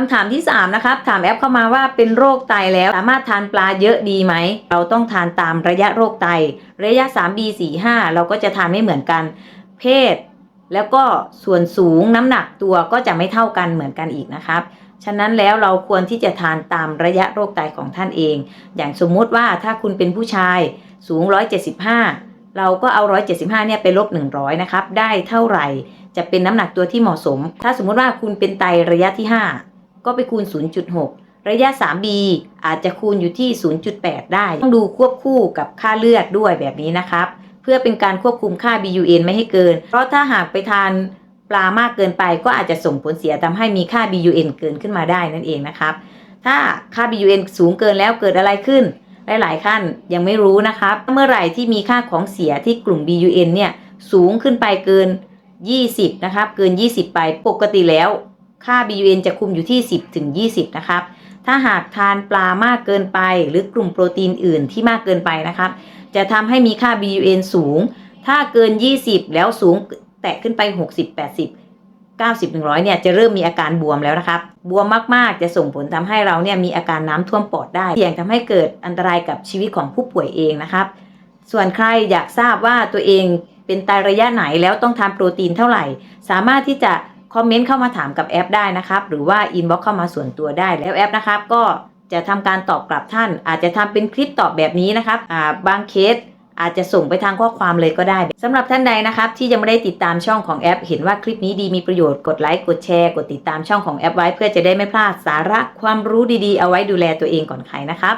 คำถามที่ 3 นะครับ ถามแอปเข้ามาว่าเป็นโรคไตแล้ว สามารถทานปลาเยอะดีไหม เราต้องทานตามระยะโรคไต ระยะ 3B 4 5 เราก็จะทานไม่เหมือนกัน เพศ แล้วก็ส่วนสูงน้ำหนักตัวก็จะไม่เท่ากันเหมือนกันอีกนะครับ ฉะนั้นแล้วเราควรที่จะทานตามระยะโรคไตของท่านเอง อย่างสมมุติว่าถ้าคุณเป็นผู้ชายสูง 175 เราก็เอา 175 เนี่ยไปลบ 100 นะครับ ได้เท่าไหร่ จะเป็นน้ำหนักตัวที่เหมาะสม ถ้าสมมุติว่าคุณเป็นไตระยะที่ 5 ก็ไปคูณ 0.6 ระยะ 3B อาจจะคูณอยู่ที่ 0.8 ได้ ต้องดูควบคู่กับค่าเลือดด้วยแบบนี้นะครับ เพื่อเป็นการควบคุมค่า BUN ไม่ให้เกิน เพราะถ้าหากไปทานปลามากเกินไปก็อาจจะส่งผลเสียทำให้มีค่า BUN เกินขึ้นมาได้นั่นเองนะครับ ถ้าค่า BUN สูงเกินแล้วเกิดอะไรขึ้น หลาย ๆ ขั้นยังไม่รู้นะครับ เมื่อไหร่ที่มีค่าของเสียที่กลุ่ม BUN เนี่ยสูงขึ้นไปเกิน 20 นะครับ เกิน 20 ไปปกติแล้ว ค่า BUN จะคุมอยู่ที่ 10ถึง20 นะครับ ถ้าหากทานปลามากเกินไปหรือกลุ่มโปรตีนอื่นที่มากเกินไปนะครับ จะทำให้มีค่า BUN สูง ถ้าเกิน 20 แล้วสูงแตะขึ้นไป 60 80 90 100เนี่ยจะเริ่มมีอาการบวมแล้วนะครับ บวมมากๆ จะส่งผลทำให้เราเนี่ยมีอาการน้ำท่วมปอดได้เสี่ยงทำให้เกิดอันตรายกับชีวิตของผู้ป่วยเองนะครับ ส่วนใครอยากทราบว่าตัวเองเป็นไตระยะไหนแล้วต้องทานโปรตีนเท่าไหร่ สามารถที่จะ คอมเมนต์เข้ามาถามกับแอปได้นะครับ หรือว่าอินบ็อกเข้ามาส่วนตัวได้แล้วแอปนะครับ ก็จะทำการตอบกลับท่าน อาจจะทำเป็นคลิปตอบแบบนี้นะครับบางเคสอาจจะส่งไปทางข้อความเลยก็ได้สำหรับท่านใดนะครับ ที่ยังไม่ได้ติดตามช่องของแอป เห็นว่าคลิปนี้ดีมีประโยชน์กดไลค์กดแชร์กดติดตามช่องของแอปไว้ เพื่อจะได้ไม่พลาดสาระความรู้ดีๆ เอาไว้ดูแลตัวเองก่อนใครนะครับ